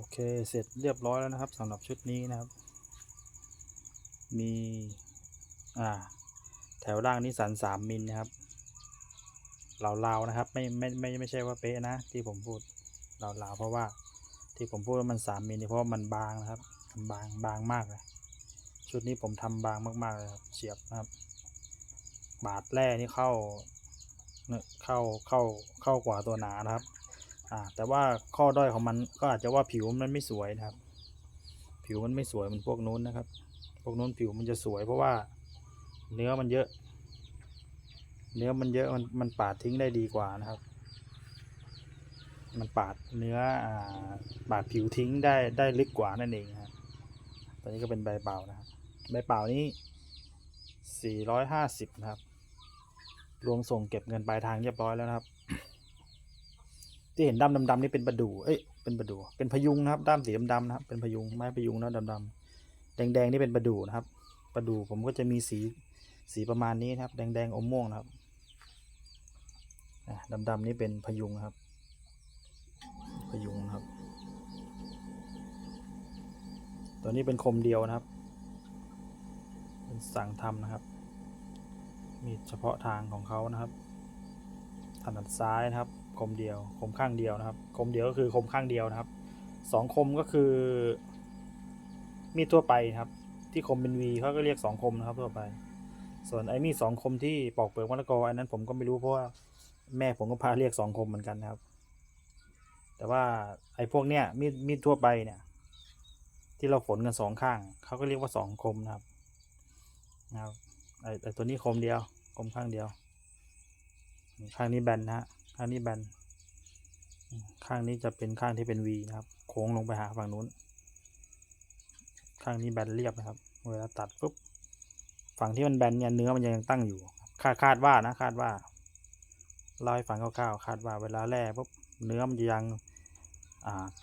โอเค เสร็จเรียบร้อยแล้วนะครับสำหรับชุดนี้นะครับ มี อ่า แถวล่างนี่สันสามมิลนะครับราๆนะครับ ไม่ไม่ไม่ไม่ใช่ว่าเป๊ะนะ ที่ผมพูดราๆเพราะว่าที่ผมพูดว่ามันสามมิลนี่เพราะามันบางนะครับบางบางมากเลยชุดนี้ผมทำบางมากๆเลยครับเฉียบนะครับ บาดแร่นี่เข้าเนี่ยเข้าเข้าเข้ากว่าตัวหนานะครับ อ่า แต่ว่าข้อด้อยของมันก็อาจจะว่าผิวมันไม่สวยนะครับ ผิวมันไม่สวยเหมือนพวกนู้นนะครับ พวกนู้นผิวมันจะสวยเพราะว่าเนื้อมันเยอะ เนื้อมันเยอะมันมันปาดทิ้งได้ดีกว่านะครับ มันปาดเนื้ออ่าปาดผิวทิ้งได้ได้ลึกกว่านั่นเองครับตอนนี้ก็เป็นใบเปล่านะครับ ใบเปล่านี้450นะครับ รวมส่งเก็บเงินปลายทางเรียบร้อยแล้วนะครับ ที่เห็นดำดำๆนี่เป็นประดูเอ้ยเป็นประดู เป็นพยุงนะครับด้ามสีดำๆนะครับเป็นพยุงไม้พยุงนะดำๆแดงๆนี่เป็นประดูนะครับ ประดูผมก็จะมีสีสีประมาณนี้นะครับ แดงๆอมม่วงนะครับอะดำๆนี่เป็นพยุงครับ พยุงนะครับ ตัวนี้เป็นคมเดียวนะครับ เป็นสั่งทำนะครับ มีเฉพาะทางของเขานะครับถนัดซ้ายนะครับ คมเดียว คมข้างเดียวนะครับ คมเดียวก็คือคมข้างเดียวนะครับสองคมก็คือ มีดทั่วไปครับ ที่คมเป็นวีเขาก็เรียกสองคมนะครับทั่วไป ส่วนไอ้มีดสองคมที่ปอกเปลือกมะละกออันนั้นผมก็ไม่รู้เพราะว่าแม่ผมก็พาเรียกสองคมเหมือนกันนะครับ แต่ว่าไอ้พวกเนี้ยมีดมีดทั่วไปเนี่ย ที่เราฝนกันสองข้างเขาก็เรียกว่าสองคมนะครับนะครับไอ้ตัวนี้คมเดียว คมข้างเดียว ข้างนี้แบนนะฮะ ข้างนี้แบน ข้างนี้จะเป็นข้างที่เป็น V นะครับ โค้งลงไปหาฝั่งนู้น ข้างนี้แบนเรียบนะครับ เวลาตัดปุ๊บ ฝั่งที่มันแบนเนี่ยเนื้อมันยังตั้งอยู่ คาดคาดว่านะคาดว่าเล่าให้ฟังคร่าวๆคาดว่าเวลาแร่ปุ๊บเนื้อมันจะยัง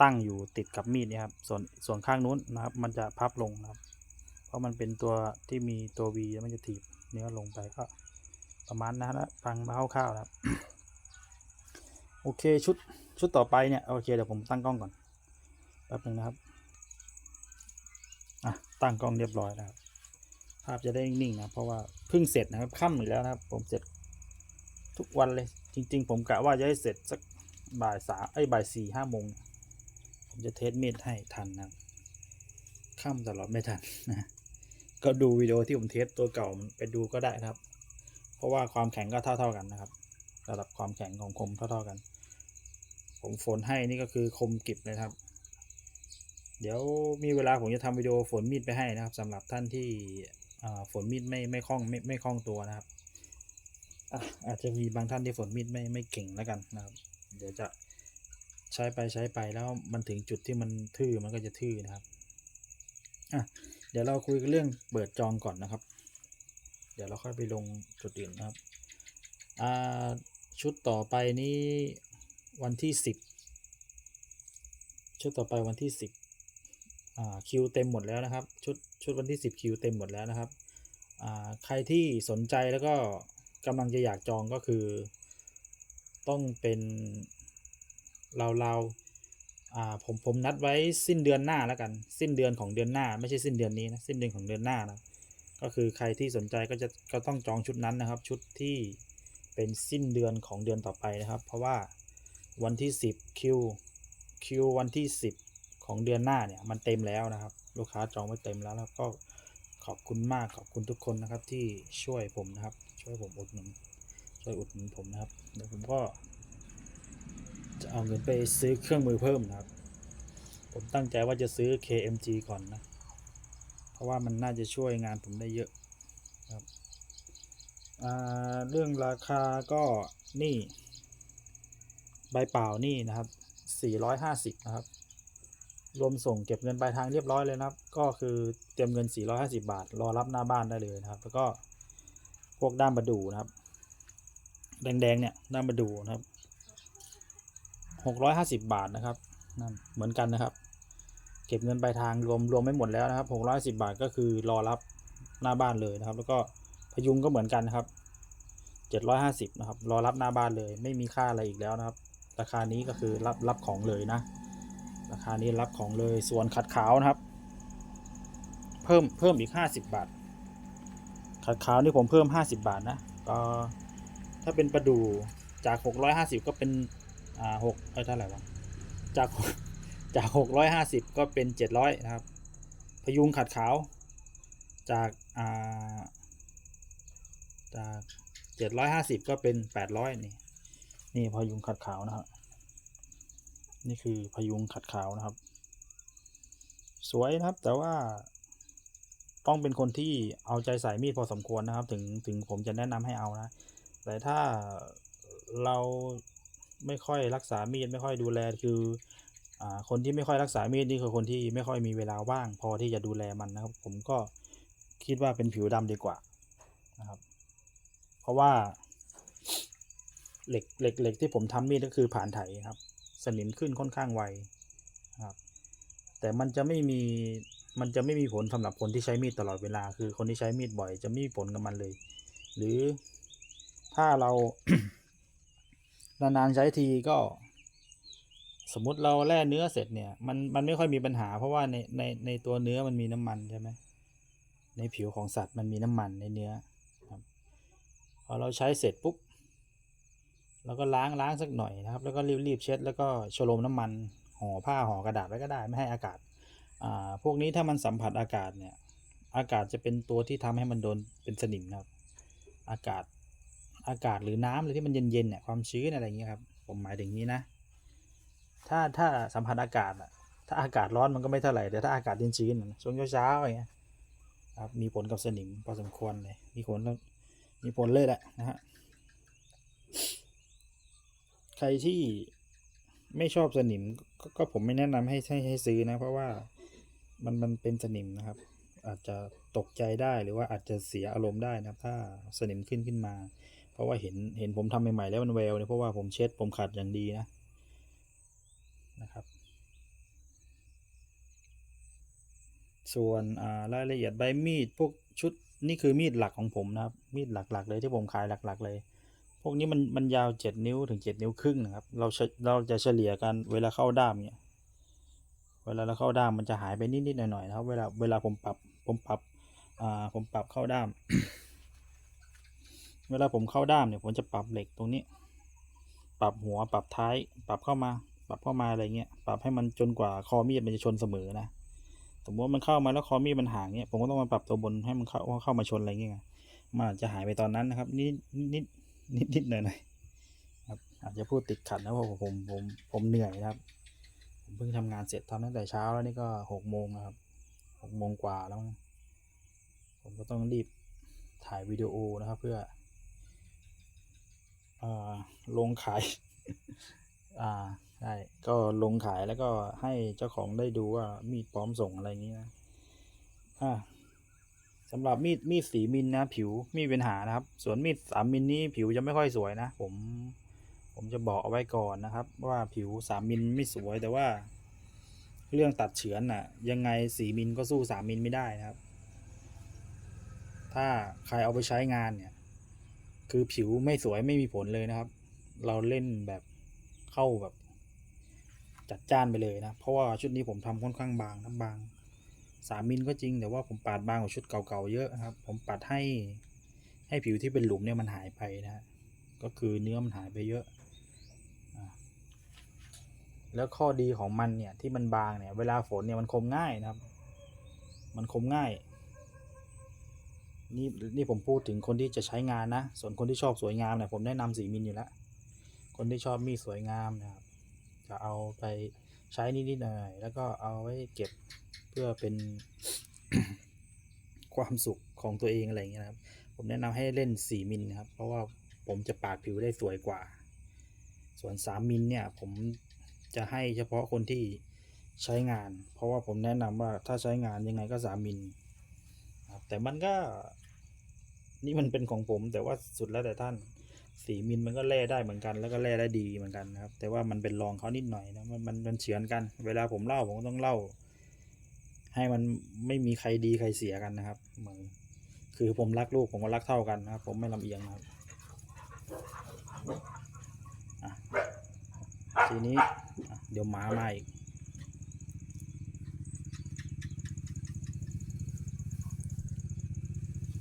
ตั้งอยู่ติดกับมีดนี่ยครับ ส่วนส่วนข้างนู้นนะครับ มันจะพับลงนะครับ เพราะมันเป็นตัวที่มีตัว V แล้วมันจะถีบเนื้อลงไปก็ประมาณนั้นนะฟังมาคร่าวๆนะครับ โอเคชุดชุดต่อไปเนี่ยโอเคเดี๋ยวผมตั้งกล้องก่อนแป๊บนึงนะครับอะตั้งกล้องเรียบร้อยนะครับภาพจะได้นิ่งนะเพราะว่าเพิ่งเสร็จนะครับค่ำอยู่แล้วนะครับ ผมเสร็จทุกวันเลยจริง ๆ ผมกะว่าจะให้เสร็จสักบ่ายสามไอ้บ่ายสี่ห้าโมงผมจะเทสเมีดให้ทันนะค่ำตลอดไม่ทันนะก็ดูวิดีโอที่ผมเทสตัวเก่าไปดูก็ได้นะครับ เพราะว่าความแข็งก็เท่า ๆกันนะครับระดับความแข็งของคมเท่าๆกัน ผมฝนให้นี่ก็คือคมกิบเลยครับ เดี๋ยวมีเวลาผมจะทำวิดีโอฝนมีดไปให้นะครับสำหรับท่านที่ฝนมีดไม่ไม่คล่องไม่ไม่คล่องตัวนะครับอะอาจจะมีบางท่านที่ฝนมีดไม่ไม่เก่งแล้วกันนะครับ เดี๋ยวจะใช้ไปใช้ไปแล้วมันถึงจุดที่มันทื่อมันก็จะทื่อนะครับอะเดี๋ยวเราคุยกันเรื่องเปิดจองก่อนนะครับ เดี๋ยวเราค่อยไปลงจุดอื่นนะครับอ่าชุดต่อไปนี้ วันที่สิบชุดต่อไปวันที่สิบอ่าคิวเต็มหมดแล้วนะครับ ชุดชุดวันที่สิบคิวเต็มหมดแล้วนะครับอ่าใครที่สนใจแล้วก็กำลังจะอยากจองก็คือ ต้องเป็นเราเราอ่าผมผมนัดไว้สิ้นเดือนหน้าแล้วกัน สิ้นเดือนของเดือนหน้า ไม่ใช่สิ้นเดือนนี้นะสิ้นเดือนของเดือนหน้านะก็คือใครที่สนใจก็จะก็ต้องจองชุดนั้นนะครับ ชุดที่เป็นสิ้นเดือนของเดือนต่อไปนะครับ เพราะว่า วันที่ 10คิวคิววันที่ 10 ของเดือนหน้าเนี่ยมันเต็มแล้วนะครับ ลูกค้าจองไว้เต็มแล้วแล้วก็ขอบคุณมากขอบคุณทุกคนนะครับที่ช่วยผมนะครับ ช่วยผมอุดหนุนช่วยอุดหนุนผมนะครับเดี๋ยวผมก็ จะเอาเงินไปซื้อเครื่องมือเพิ่มนะครับ ผมตั้งใจว่าจะซื้อ KMG ก่อนนะ เพราะว่ามันน่าจะช่วยงานผมได้เยอะครับเรื่องราคาก็นี่ ใบเปล่านี่นะครับ 450 นะครับ รวมส่งเก็บเงินปลายทางเรียบร้อยเลยนะครับ ก็คือเตรียมเงิน 450 บาท รอรับหน้าบ้านได้เลยนะครับ แล้วก็พวกด้ามประดูนะครับ แดงๆเนี่ยด้ามประดูนะครับ 650 บาทนะครับนั่นเหมือนกันนะครับ เก็บเงินปลายทางรวมรวมไม่หมดแล้วนะครับ610บาทก็คือรอรับหน้าบ้านเลยนะครับ แล้วก็พยุงก็เหมือนกันนะครับ750นะครับ รอรับหน้าบ้านเลย ไม่มีค่าอะไรอีกแล้วนะครับ ราคานี้ก็คือรับรับของเลยนะ ราคานี้รับของเลยส่วนขัดขาวนะครับ เพิ่มเพิ่มอีก 50 บาท ขัดขาวนี่ผมเพิ่ม 50 บาทนะก็ถ้าเป็นประดูจาก 650 ก็เป็นอ่าหกเออเท่าไหร่วะจากจาก650 ก็เป็น 700 นะครับ พยุงขัดขาว จากอ่าจาก 750 ก็เป็น 800 นี่ นี่พยุงขัดขาวนะครับ นี่คือพยุงขัดขาวนะครับ สวยนะครับแต่ว่า ต้องเป็นคนที่เอาใจใส่มีดพอสมควรนะครับ ถึงถึงผมจะแนะนำให้เอานะ แต่ถ้าเราไม่ค่อยรักษามีดไม่ค่อยดูแลคืออคนที่ไม่ค่อยรักษามีดนี่คือคนที่ไม่ค่อยมีเวลาว่าง พอที่จะดูแลมันนะครับ ผมก็คิดว่าเป็นผิวดำดีกว่านะครับ เพราะว่า เหล็กเหล็กเหล็กที่ผมทำมีดก็คือผ่านไถครับ สนิมขึ้นค่อนข้างไวครับ แต่มันจะไม่มีมันจะไม่มีผลสำหรับคนที่ใช้มีดตลอดเวลา คือคนที่ใช้มีดบ่อย จะไม่มีผลกับมันเลย หรือถ้าเรานานๆใช้ทีก็สมมติเราแล่เนื้อเสร็จเนี่ยมันมันไม่ค่อยมีปัญหา เพราะว่าในในในตัวเนื้อมันมีน้ำมันใช่ไหมในผิวของสัตว์มันมีน้ำมันในเนื้อครับพอเราใช้เสร็จปุ๊บ เราก็ล้างล้างสักหน่อยนะครับ แล้วก็รีบๆเช็ด แล้วก็ชโลมน้ำมันห่อผ้าห่อกระดาษไว้ก็ได้ไม่ให้อากาศอ่าพวกนี้ถ้ามันสัมผัสอากาศเนี่ย อากาศจะเป็นตัวที่ทำให้มันโดนเป็นสนิมนะครับ อากาศอากาศหรือน้ำหรือที่มันเย็นๆเนี่ยความชื้นอะไรอย่างเงี้ยครับ ผมหมายถึงนี้นะ ถ้าถ้าสัมผัสอากาศอะถ้าอากาศร้อนมันก็ไม่เท่าไหร่แต่ถ้าอากาศเย็นชื้นๆช่วงเช้าๆอย่างเงี้ยครับมีผลกับสนิมพอสมควรเลยมีผลแล้วมีผลเลยแหละนะฮะ ใครที่ไม่ชอบสนิมกก็ผมไม่แนะนำให้ให้ให้ซื้อนะ เพราะว่ามันมันเป็นสนิมนะครับ อาจจะตกใจได้หรือว่าอาจจะเสียอารมณ์ได้นะครับ ถ้าสนิมขึ้นขึ้นมา เพราะว่าเห็นเห็นผมทำใหม่ๆแล้วมันแววเนี่ยเพราะว่าผมเช็ดผมขัดอย่างดีนะนะครับ ส่วนรายละเอียดใบมีดพวกชุดนี่คือมีดหลักของผมนะครับ มีดหลักๆเลยที่ผมขายหลัก ๆ เลย วกนี้มันมันยาวเจ็ดนิ้วถึงเจ็ดนิ้วครึ่งนะครับ เราเราจะเฉลี่ยกันเวลาเข้าด้ามเนี่ย เวลาเราเข้าด้ามมันจะหายไปนิดๆหน่อยๆนะครับ เวลาเวลาผมปรับผมปรับอ่าผมปรับเข้าด้าม เวลาผมเข้าด้ามเนี่ยผมจะปรับเหล็กตรงนี้ ปรับหัวปรับท้าย ปรับเข้ามา ปรับเข้ามาอะไรเงี้ย ปรับให้มันจนกว่าคอมีดมันจะชนเสมอนะ สมมติว่ามันเข้ามาแล้วคอมีดมันห่างเงี้ยผมก็ต้องมาปรับตัวบนให้มันเข้าเข้ามาชนอะไรเงี้ยมันอาจจะหายไปตอนนั้นนะครับนิดนิด นิดนิดหน่อยหน่อยครับอาจจะพูดติดขัดนะเพราะผมผมผมเหนื่อยนะครับ ผมเพิ่งทำงานเสร็จทำตั้งแต่เช้าแล้วนี่ก็หกโมงนะครับหกโมงกว่าแล้ว ผมก็ต้องรีบถ่ายวิดีโอนะครับ เพื่ออลงขายอ่าได้ก็ลงขายแล้วก็ให้เจ้าของได้ดูว่ามีดพร้อมส่งอะไรอย่างนี้นะอ่า สำหรับมีดมีดสีมิลนะผิวมีปัญหานะครับ ส่วนมีดสามมิลนี้ผิวจะไม่ค่อยสวยนะ ผม ผมจะบอกเอาไว้ก่อนนะครับ ว่าผิวสามมิลไม่สวยแต่ว่า เรื่องตัดเฉือนน่ะ ยังไงสี่มิลก็สู้สามมิลไม่ได้นะครับ ถ้าใครเอาไปใช้งานเนี่ย คือผิวไม่สวยไม่มีผลเลยนะครับ เราเล่นแบบเข้าแบบ จัดจ้านไปเลยนะ เพราะว่าชุดนี้ผมทำค่อนข้างบางทั้งบาง สามมิลก็จริง แต่ว่าผมปาดบางกว่าชุดเก่าๆเยอะครับ ผมปาดให้ให้ผิวที่เป็นหลุมเนี่ยมันหายไปนะฮะก็คือเนื้อมันหายไปเยอะ แล้วข้อดีของมันเนี่ยที่มันบางเนี่ย เวลาฝนเนี่ยมันคมง่ายนะครับ มันคมง่าย นี่นี่ผมพูดถึงคนที่จะใช้งานนะ ส่วนคนที่ชอบสวยงามเนี่ยผมแนะนำสีมิลอยู่แล้ว คนที่ชอบมีดสวยงามนะครับ จะเอาไป ใช้นิดๆหน่อยๆแล้วก็เอาไว้เก็บเพื่อเป็น ความสุขของตัวเองอะไรอย่างเงี้ยนะครับ ผมแนะนำให้เล่น 4 มิลนะครับ เพราะว่าผมจะปาดผิวได้สวยกว่า ส่วน 3 มิลเนี่ย ผมจะให้เฉพาะคนที่ใช้งาน เพราะว่าผมแนะนำว่าถ้าใช้งานยังไงก็ 3 มิลครับแต่มันก็ นี่มันเป็นของผมแต่ว่าสุดแล้วแต่ท่าน สี่มินมันก็แล่ได้เหมือนกัน แล้วก็แล่ได้ดีเหมือนกันนะครับ แต่ว่ามันเป็นรองเขานิดหน่อยนะมันมันมันเฉือนกัน เวลาผมเล่าผมต้องเล่า ให้มันไม่มีใครดีใครเสียกันนะครับ เหมือนคือผมรักลูกผมก็รักเท่ากันนะครับ ผมไม่ลำเอียงนะครับทีนี้เดี๋ยวหมามาอีก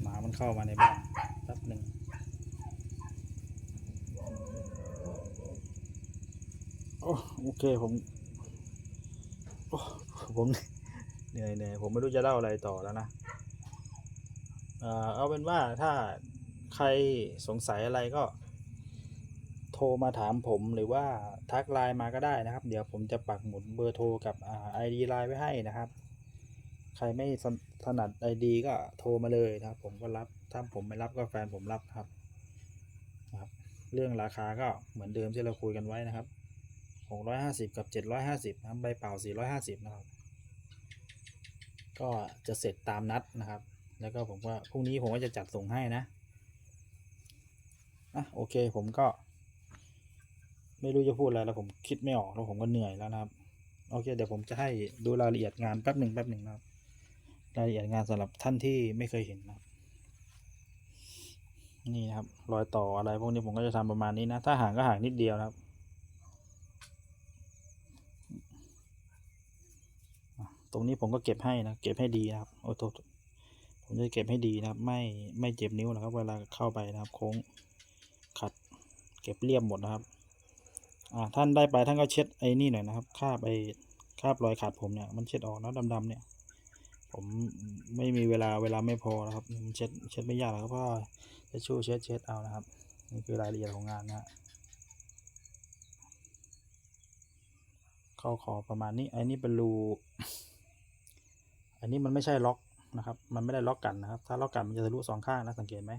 หมามันเข้ามาในบ้านแป๊บหนึ่ง โอเคผมผมเหนื่อยเหนื่อยผมไม่รู้จะเล่าอะไรต่อแล้วนะเอาเป็นว่าถ้าใครสงสัยอะไรก็ โทรมาถามผมหรือว่าทักไลน์มาก็ได้นะครับ เดี๋ยวผมจะปักหมุดเบอร์โทรกับอ่าไอดีไลน์ไว้ให้นะครับ ใครไม่สนถนัดไอดีก็โทรมาเลยนะครับ ผมก็รับถ้าผมไม่รับก็แฟนผมรับครับ เรื่องราคาก็เหมือนเดิมที่เราคุยกันไว้นะครับ 650 กับ 750นะครับใบเปล่า 450 นะครับ ก็จะเสร็จตามนัดนะครับ แล้วก็ผมว่าพรุ่งนี้ผมก็จะจัดส่งให้นะอะโอเคผมก็ ไม่รู้จะพูดอะไรแล้วผมคิดไม่ออกแล้วผมก็เหนื่อยแล้วนะครับ โอเค เดี๋ยวผมจะให้ดูรายละเอียดงานแป๊บหนึ่งแป๊บหนึ่งนะครับ รายละเอียดงานสำหรับท่านที่ไม่เคยเห็นนะครับ นี่นะครับรอยต่ออะไรพวกนี้ผมก็จะทำประมาณนี้นะ ถ้าห่างก็ห่างนิดเดียวนะครับตรงนี้ผมก็เก็บให้นะเก็บให้ดีนะครับโอ้โทษผมจะเก็บให้ดีนะครับ ไม่ไม่เจ็บนิ้วนะครับ เวลาเข้าไปนะครับ โค้งขัดเก็บเรียบหมดนะครับอ่าท่านได้ไปท่านก็เช็ดไอ้นี่หน่อยนะครับคาบไอ้คาบรอยขาดผมเนี่ยมันเช็ดออกนะดำๆเนี่ยผมไม่มีเวลาเวลาไม่พอนะครับ เช็ดเช็ดไม่ยากหรอกครับเพราะ ว่าจะชู่เช็ดเช็ดเอานะครับ นี่คือรายละเอียดของงานนะฮะเข้าขอประมาณนี้ไอ้นี่เป็นรูอันนี้มันไม่ใช่ล็อกนะครับ มันไม่ได้ล็อกกันนะครับ ถ้าล็อกกันมันจะทะลุสองข้างนะสังเกตไหม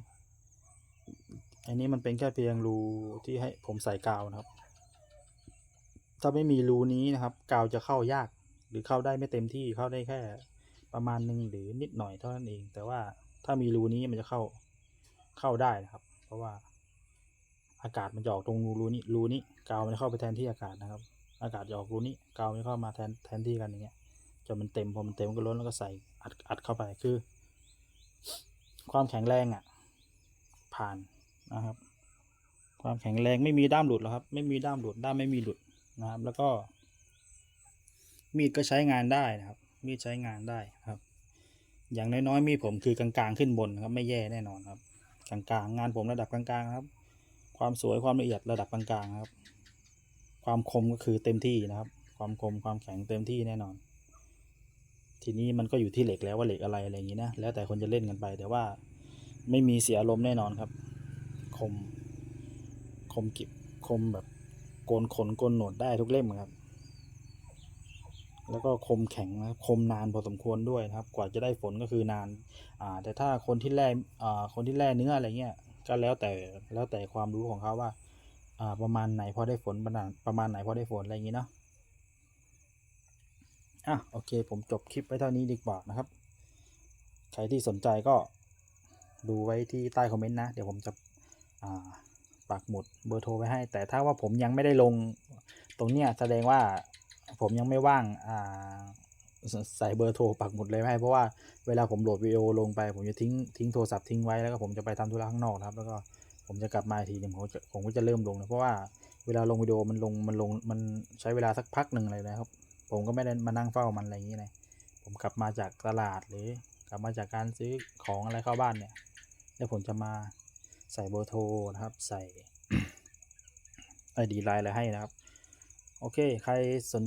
อันนี้มันเป็นแค่เพียงรูที่ให้ผมใส่กาวนะครับ ถ้าไม่มีรูนี้นะครับ กาวจะเข้ายาก หรือเข้าได้ไม่เต็มที่เข้าได้แค่ประมาณหนึ่งหรือนิดหน่อยเท่านั้นเอง แต่ว่าถ้ามีรูนี้มันจะเข้า เข้าได้นะครับ เพราะว่าอากาศมันจะออกตรงรูนี้รูนี้กาวมันเข้าไปแทนที่อากาศนะครับ อากาศจะออกรูนี้กาวมันเข้ามาแทนแทนที่กันอย่างเงี้ยจนมันเต็มพอมันเต็มก็ล้นแล้วก็ใส่อัดอัดเข้าไปคือ ความแข็งแรงอะ ผ่านนะครับ ความแข็งแรงไม่มีด้ามหลุดหรอกครับ ไม่มีด้ามหลุดด้ามไม่มีหลุดนะครับ แล้วก็ มีดก็ใช้งานได้นะครับ มีดใช้งานได้ครับ อย่างน้อยๆมีดผมคือกลางๆขึ้นบนครับ ไม่แย่แน่นอนครับ กลางๆ งานผมระดับกลางๆครับ ความสวยความละเอียดระดับกลางๆครับ ความคมก็คือเต็มที่นะครับ ความคมความแข็งเต็มที่แน่นอน ทีนี้มันก็อยู่ที่เหล็กแล้วว่าเหล็กอะไรอะไรอย่างนี้นะแล้วแต่คนจะเล่นกันไป แต่ว่าไม่มีเสียอารมณ์แน่นอนครับ คม คมกิบคมแบบโกนขนโกนหนวดได้ทุกเล่มครับ แล้วก็คมแข็งนะครับคมนานพอสมควรด้วยนะครับ กว่าจะได้ฝนก็คือนานอ่าแต่ถ้าคนที่แล่อ่าคนที่แล่เนื้ออะไรเงี้ยก็แล้วแต่แล้วแต่ความรู้ของเขาว่าอ่าประมาณไหนพอได้ฝนประมาณประมาณไหนพอได้ฝนอะไรอย่างงี้เนาะอะโอเค ผมจบคลิปไว้เท่านี้ดีกว่านะครับ ใครที่สนใจก็ดูไว้ที่ใต้คอมเมนต์นะ เดี๋ยวผมจะอ่าปักหมุดเบอร์โทรไว้ให้ แต่ถ้าว่าผมยังไม่ได้ลงตรงเนี้ยแสดงว่า ผมยังไม่ว่างอ่าใส่เบอร์โทรปักหมุดเลยไม่ให้เพราะว่าเวลาผมโหลดวิดีโอลงไป ผมจะทิ้งทิ้งโทรศัพท์ทิ้งไว้แล้วก็ผมจะไปทำธุระข้างนอกนะครับแล้วก็ผมจะกลับมาทีหนึงผมจะผมก็จะเริ่มลงนะเพราะว่าเวลาลงวิดีโอมันลงมันลงมันใช้เวลาสักพักหนึ่งเลยนะครับ ผมก็ไม่ได้มานั่งเฝ้ามันอะไรอย่างนี้นะผมกลับมาจากตลาดหรือกลับมาจากการซื้อของอะไรเข้าบ้านเนี่ยแล้วผมจะมาใส่เบอร์โทรนะครับ ใส่ไอดีไลน์อะไรให้นะครับ โอเค ใครสน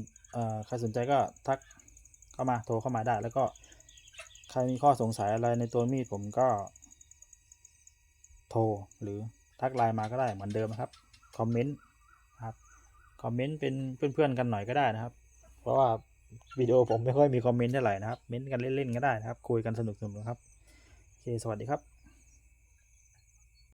ใครสนใจก็ทักเข้ามาโทรเข้ามาได้ แล้วก็ใครมีข้อสงสัยอะไรในตัวมีดผมก็ โทรหรือทักไลน์มาก็ได้เหมือนเดิมนะครับคอมเมนต์ครับคอมเมนต์เป็นเพื่อนๆกันหน่อยก็ได้นะครับ เพราะว่าวิดีโอผมไม่ค่อยมีคอมเมนต์เท่าไหร่นะครับเม้นต์กันเล่นๆก็ได้นะครับ คุยกันสนุกๆนะครับโอเคสวัสดีครับ